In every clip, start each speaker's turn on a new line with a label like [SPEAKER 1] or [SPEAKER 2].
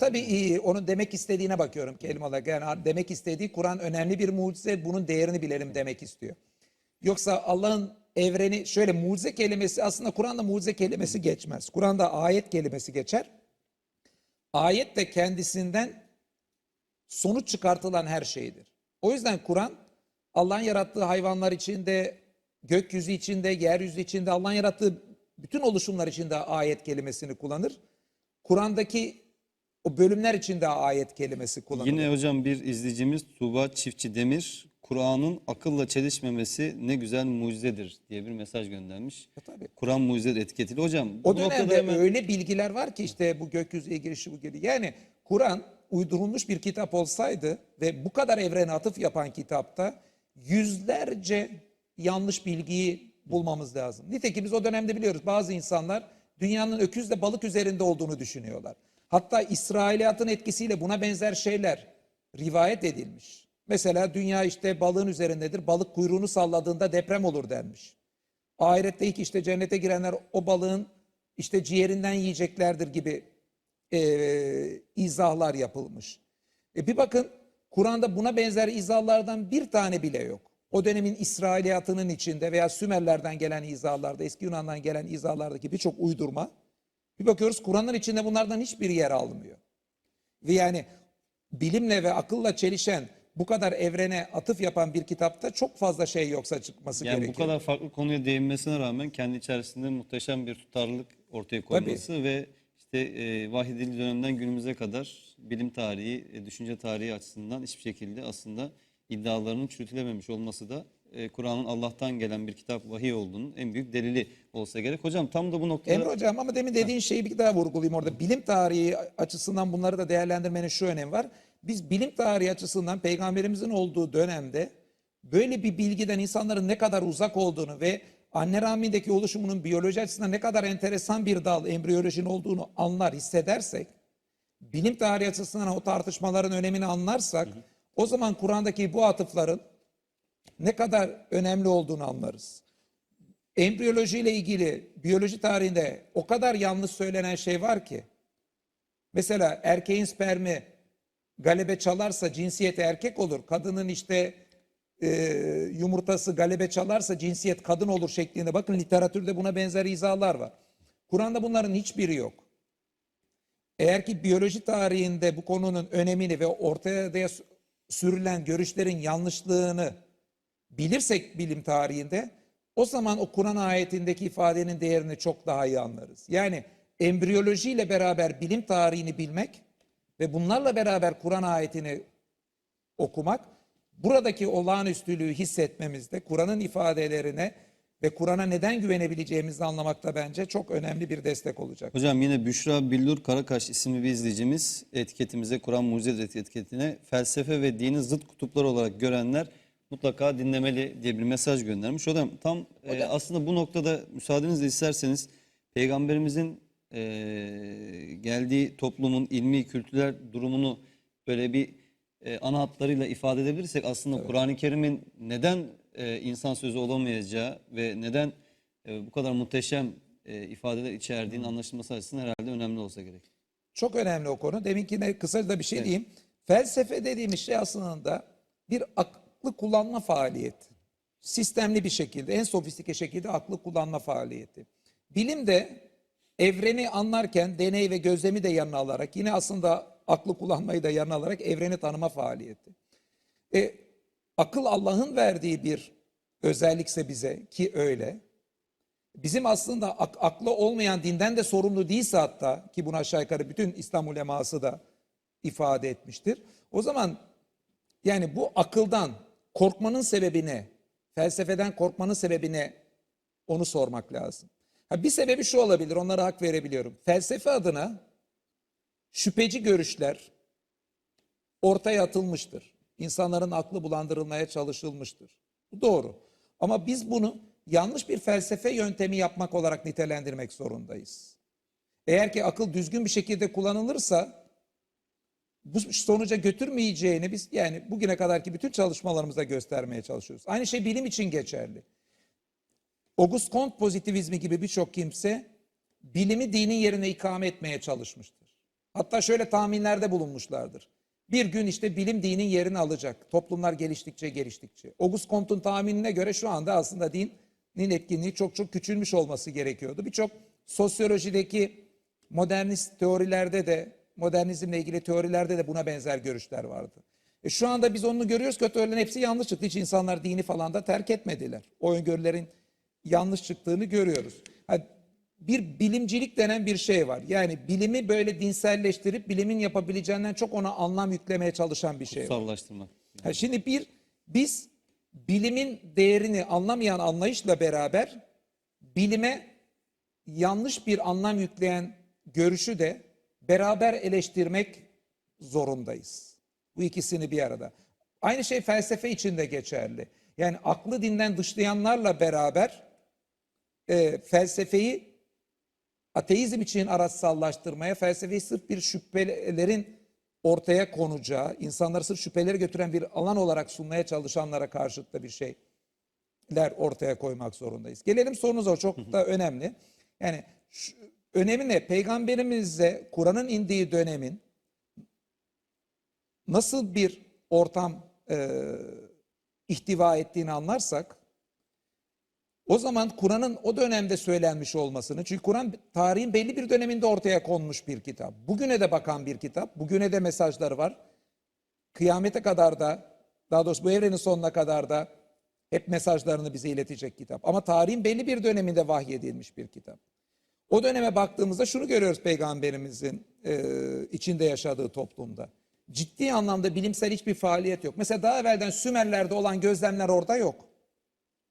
[SPEAKER 1] Tabii iyi, onun demek istediğine bakıyorum kelime olarak. Yani demek istediği Kur'an önemli bir mucize, bunun değerini bilelim demek istiyor. Yoksa Allah'ın evreni, şöyle mucize kelimesi aslında Kur'an'da mucize kelimesi geçmez. Kur'an'da ayet kelimesi geçer. Ayet de kendisinden sonuç çıkartılan her şeydir. O yüzden Kur'an Allah'ın yarattığı hayvanlar içinde, gökyüzü içinde, yeryüzü içinde, Allah'ın yarattığı bütün oluşumlar içinde ayet kelimesini kullanır. Kur'an'daki o bölümler içinde ayet kelimesi kullanılır.
[SPEAKER 2] Yine hocam bir izleyicimiz Tuğba Çiftçi Demir, Kur'an'ın akılla çelişmemesi ne güzel mucizedir diye bir mesaj göndermiş.
[SPEAKER 1] E, tabii.
[SPEAKER 2] Kur'an mucizedir etiketiyle. Hocam
[SPEAKER 1] O dönemde
[SPEAKER 2] hemen-
[SPEAKER 1] öyle bilgiler var ki işte bu gökyüzüye girişi bu geri. Yani Kur'an uydurulmuş bir kitap olsaydı ve bu kadar evrene atıf yapan kitapta yüzlerce yanlış bilgiyi bulmamız lazım. Nitekim biz o dönemde biliyoruz bazı insanlar dünyanın öküzle balık üzerinde olduğunu düşünüyorlar. Hatta İsrailiyatın etkisiyle buna benzer şeyler rivayet edilmiş. Mesela dünya işte balığın üzerindedir. Balık kuyruğunu salladığında deprem olur denmiş. Ahirette ilk işte cennete girenler o balığın işte ciğerinden yiyeceklerdir gibi eee, izahlar yapılmış. E bir bakın Kur'an'da buna benzer izahlardan bir tane bile yok. O dönemin İsrailiyatının içinde veya Sümerlerden gelen izahlarda, eski Yunan'dan gelen izahlardaki birçok uydurma. Bir bakıyoruz Kur'an'ın içinde bunlardan hiçbir yer almıyor. Ve yani bilimle ve akılla çelişen bu kadar evrene atıf yapan bir kitapta çok fazla şey yoksa çıkması
[SPEAKER 2] yani
[SPEAKER 1] gerekiyor.
[SPEAKER 2] bu kadar farklı konuya değinmesine rağmen kendi içerisinde muhteşem bir tutarlılık ortaya koyması ve işte e, vahidili dönemden günümüze kadar bilim tarihi, e, düşünce tarihi açısından hiçbir şekilde aslında iddialarının çürütülememiş olması da e, Kur'an'ın Allah'tan gelen bir kitap vahiy olduğunun en büyük delili olsa gerek. Hocam tam da bu noktada
[SPEAKER 1] Emre Hocam ama demin dediğin şeyi bir daha vurgulayayım orada. Bilim tarihi açısından bunları da değerlendirmenin şu önemi var. Biz bilim tarihi açısından peygamberimizin olduğu dönemde böyle bir bilgiden insanların ne kadar uzak olduğunu ve anne rahmindeki oluşumunun biyoloji açısından ne kadar enteresan bir dal embriyolojinin olduğunu anlar, hissedersek, bilim tarihi açısından o tartışmaların önemini anlarsak, o zaman Kur'an'daki bu atıfların ne kadar önemli olduğunu anlarız embriyoloji ile ilgili biyoloji tarihinde o kadar yanlış söylenen şey var ki. Mesela erkeğin spermi galebe çalarsa cinsiyeti erkek olur. Kadının işte e, yumurtası galebe çalarsa cinsiyet kadın olur şeklinde. Bakın literatürde buna benzer izahlar var. Kur'an'da bunların hiçbiri yok. Eğer ki biyoloji tarihinde bu konunun önemini ve ortaya sürülen görüşlerin yanlışlığını bilirsek bilim tarihinde o zaman o Kur'an ayetindeki ifadenin değerini çok daha iyi anlarız. Yani embriyolojiyle beraber bilim tarihini bilmek ve bunlarla beraber Kur'an ayetini okumak buradaki olağanüstülüğü hissetmemizde Kur'an'ın ifadelerine ve Kur'an'a neden güvenebileceğimizi anlamakta bence çok önemli bir destek olacak.
[SPEAKER 2] Hocam yine Büşra Billur Karakaş isimli bir izleyicimiz etiketimize Kur'an mucize etiketine felsefe ve dini zıt kutuplar olarak görenler mutlaka dinlemeli diye bir mesaj göndermiş. Hocam tam e, aslında bu noktada müsaadenizle isterseniz peygamberimizin e, geldiği toplumun ilmi kültürel durumunu böyle bir e, ana hatlarıyla ifade edebilirsek aslında Kur'an-ı Kerim'in neden e, insan sözü olamayacağı ve neden e, bu kadar muhteşem e, ifadeler içerdiğinin anlaşılması açısından herhalde önemli olsa gerek.
[SPEAKER 1] Çok önemli o konu. Deminkine kısaca da bir şey diyeyim. Felsefe dediğimiz şey aslında bir aklı kullanma faaliyeti. Sistemli bir şekilde, en sofistike şekilde aklı kullanma faaliyeti. Bilim de evreni anlarken deney ve gözlemi de yanına alarak, yine aslında aklı kullanmayı da yanına alarak evreni tanıma faaliyeti. E, akıl Allah'ın verdiği bir özellikse bize ki öyle. Bizim aslında ak- aklı olmayan dinden de sorumlu değilse hatta ki bunu aşağı yukarı bütün İslam uleması da ifade etmiştir. O zaman yani bu akıldan korkmanın sebebi ne? Felsefeden korkmanın sebebi ne? Onu sormak lazım. Ha, bir sebebi şu olabilir, onlara hak verebiliyorum. Felsefe adına şüpheci görüşler ortaya atılmıştır. İnsanların aklı bulandırılmaya çalışılmıştır. Bu doğru. Ama biz bunu yanlış bir felsefe yöntemi yapmak olarak nitelendirmek zorundayız. Eğer ki akıl düzgün bir şekilde kullanılırsa bu sonuca götürmeyeceğini biz yani bugüne kadarki bütün çalışmalarımızda göstermeye çalışıyoruz. Aynı şey bilim için geçerli. Auguste Comte pozitivizmi gibi birçok kimse bilimi dinin yerine ikame etmeye çalışmıştır. Hatta şöyle tahminlerde bulunmuşlardır. Bir gün işte bilim dinin yerini alacak. Toplumlar geliştikçe geliştikçe. Auguste Comte'un tahminine göre şu anda aslında dinin etkinliği çok çok küçülmüş olması gerekiyordu. Birçok sosyolojideki modernist teorilerde de, modernizmle ilgili teorilerde de buna benzer görüşler vardı. E şu anda biz onu görüyoruz ki teorilerin hepsi yanlış çıktı. Hiç insanlar dini falan da terk etmediler. O öngörülerin yanlış çıktığını görüyoruz. Ha, bir bilimcilik denen bir şey var. Yani bilimi böyle dinselleştirip bilimin yapabileceğinden çok ona anlam yüklemeye çalışan bir şey var.
[SPEAKER 2] Sallaştırmak.
[SPEAKER 1] Ha, şimdi bir biz bilimin değerini anlamayan anlayışla beraber bilime yanlış bir anlam yükleyen görüşü de beraber eleştirmek zorundayız. Bu ikisini bir arada. Aynı şey felsefe için de geçerli. Yani aklı dinden dışlayanlarla beraber e, felsefeyi ateizm için araçsallaştırmaya, felsefeyi sırf bir şüphelerin ortaya konacağı, insanları sırf şüpheleri götüren bir alan olarak sunmaya çalışanlara karşıt da bir şeyler ortaya koymak zorundayız. Gelelim sorunuza çok da önemli. Yani şu, önemi ne? Peygamberimize Kur'an'ın indiği dönemin nasıl bir ortam e, ihtiva ettiğini anlarsak o zaman Kur'an'ın o dönemde söylenmiş olmasını, çünkü Kur'an tarihin belli bir döneminde ortaya konmuş bir kitap. Bugüne de bakan bir kitap, bugüne de mesajları var. Kıyamete kadar da, daha doğrusu bu evrenin sonuna kadar da hep mesajlarını bize iletecek kitap. Ama tarihin belli bir döneminde vahyedilmiş bir kitap. O döneme baktığımızda şunu görüyoruz peygamberimizin e, içinde yaşadığı toplumda. Ciddi anlamda bilimsel hiçbir faaliyet yok. Mesela daha evvelden Sümerler'de olan gözlemler orada yok.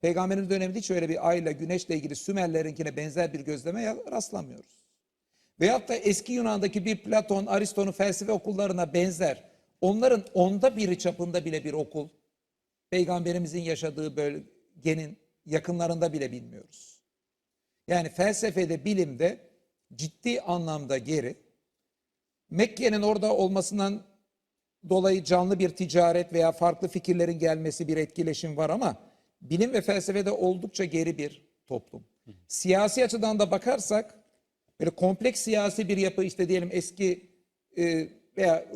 [SPEAKER 1] Peygamberin döneminde hiç öyle bir ayla, güneşle ilgili Sümerlerinkine benzer bir gözleme rastlamıyoruz. Veyahut da eski Yunan'daki bir Platon, Aristo'nun felsefe okullarına benzer, onların onda biri çapında bile bir okul, Peygamberimizin yaşadığı bölgenin yakınlarında bile bilmiyoruz. Yani felsefede, bilimde ciddi anlamda geri. Mekke'nin orada olmasından dolayı canlı bir ticaret veya farklı fikirlerin gelmesi bir etkileşim var ama bilim ve felsefede oldukça geri bir toplum. Siyasi açıdan da bakarsak böyle kompleks siyasi bir yapı işte diyelim eski e, veya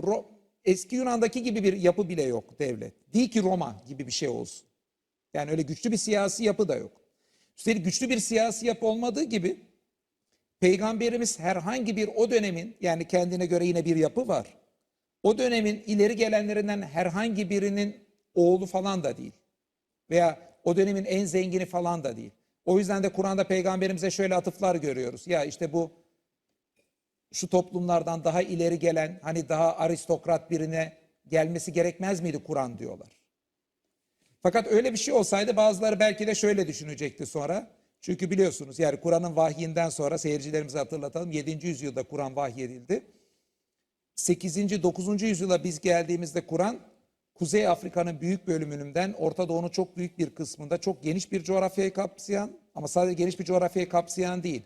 [SPEAKER 1] eski Yunan'daki gibi bir yapı bile yok devlet. Değil ki Roma gibi bir şey olsun. Yani öyle güçlü bir siyasi yapı da yok. Üstelik güçlü bir siyasi yapı olmadığı gibi Peygamberimiz herhangi bir o dönemin yani kendine göre yine bir yapı var. O dönemin ileri gelenlerinden herhangi birinin oğlu falan da değil. Veya o dönemin en zengini falan da değil. O yüzden de Kur'an'da peygamberimize şöyle atıflar görüyoruz. Ya işte bu şu toplumlardan daha ileri gelen hani daha aristokrat birine gelmesi gerekmez miydi Kur'an diyorlar. Fakat öyle bir şey olsaydı bazıları belki de şöyle düşünecekti sonra. Çünkü biliyorsunuz yani Kur'an'ın vahyinden sonra seyircilerimize hatırlatalım 7. yüzyılda Kur'an vahyedildi. 8. 9. yüzyıla biz geldiğimizde Kur'an Kuzey Afrika'nın büyük bölümünden Orta Doğu'nun çok büyük bir kısmında çok geniş bir coğrafyayı kapsayan ama sadece geniş bir coğrafyayı kapsayan değil.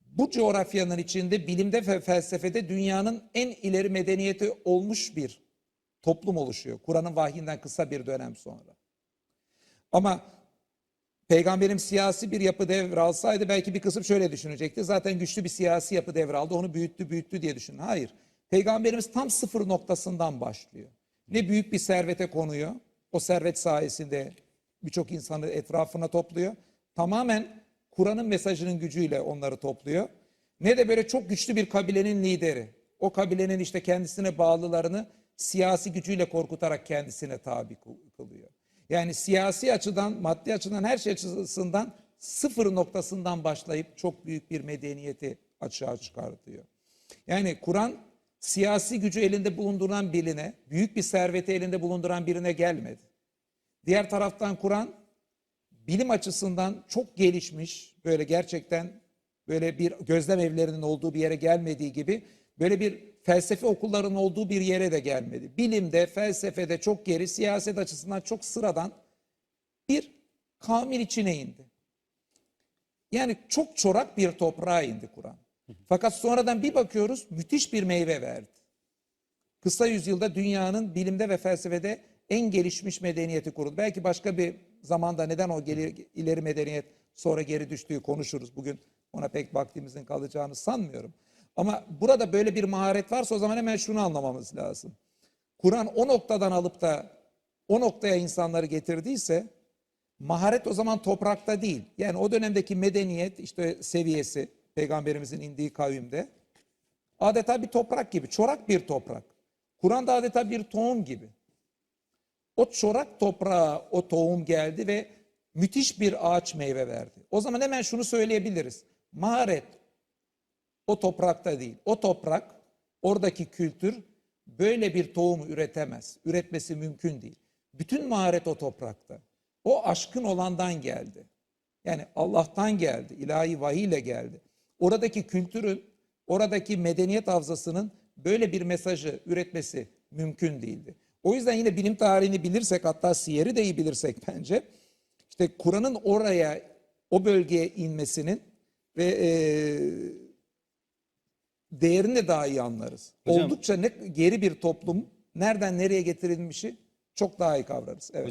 [SPEAKER 1] Bu coğrafyanın içinde bilimde ve felsefede dünyanın en ileri medeniyeti olmuş bir toplum oluşuyor. Kur'an'ın vahyinden kısa bir dönem sonra. Ama peygamberim siyasi bir yapı devralsaydı belki bir kısım şöyle düşünecekti. Zaten güçlü bir siyasi yapı devraldı onu büyüttü büyüttü diye düşün. Hayır. Peygamberimiz tam sıfır noktasından başlıyor. Ne büyük bir servete konuyor. O servet sayesinde birçok insanı etrafına topluyor. Tamamen Kur'an'ın mesajının gücüyle onları topluyor. Ne de böyle çok güçlü bir kabilenin lideri. O kabilenin işte kendisine bağlılarını siyasi gücüyle korkutarak kendisine tabi kılıyor. Yani siyasi açıdan, maddi açıdan her şey açısından sıfır noktasından başlayıp çok büyük bir medeniyeti açığa çıkartıyor. Yani Kur'an siyasi gücü elinde bulunduran birine, büyük bir serveti elinde bulunduran birine gelmedi. Diğer taraftan Kur'an bilim açısından çok gelişmiş, böyle gerçekten böyle bir gözlem evlerinin olduğu bir yere gelmediği gibi böyle bir felsefe okullarının olduğu bir yere de gelmedi. Bilimde, felsefede çok geri, siyaset açısından çok sıradan bir kamil içine indi. Yani çok çorak bir toprağa indi Kur'an. Fakat sonradan bir bakıyoruz müthiş bir meyve verdi. Kısa yüzyılda dünyanın bilimde ve felsefede en gelişmiş medeniyeti kuruldu. Belki başka bir zamanda neden o geri, ileri medeniyet sonra geri düştüğü konuşuruz. Bugün ona pek vaktimizin kalacağını sanmıyorum. Ama burada böyle bir maharet varsa o zaman hemen şunu anlamamız lazım. Kur'an o noktadan alıp da o noktaya insanları getirdiyse maharet o zaman toprakta değil. Yani o dönemdeki medeniyet işte seviyesi peygamberimizin indiği kavimde adeta bir toprak gibi, çorak bir toprak. Kur'an da adeta bir tohum gibi. O çorak toprağa o tohum geldi ve müthiş bir ağaç meyve verdi. O zaman hemen şunu söyleyebiliriz. Maharet o toprakta değil. O toprak, oradaki kültür böyle bir tohumu üretemez. Üretmesi mümkün değil. Bütün maharet o toprakta. O aşkın olandan geldi. Yani Allah'tan geldi. ilahi vahiy ile geldi. Oradaki kültürün, oradaki medeniyet havzasının böyle bir mesajı üretmesi mümkün değildi. O yüzden yine bilim tarihini bilirsek hatta siyeri de iyi bilirsek bence işte Kur'an'ın oraya o bölgeye inmesinin ve eee değerini de daha iyi anlarız.
[SPEAKER 2] Hocam-
[SPEAKER 1] Oldukça ne geri bir toplum nereden nereye getirilmişi çok daha iyi kavrarız. Evet.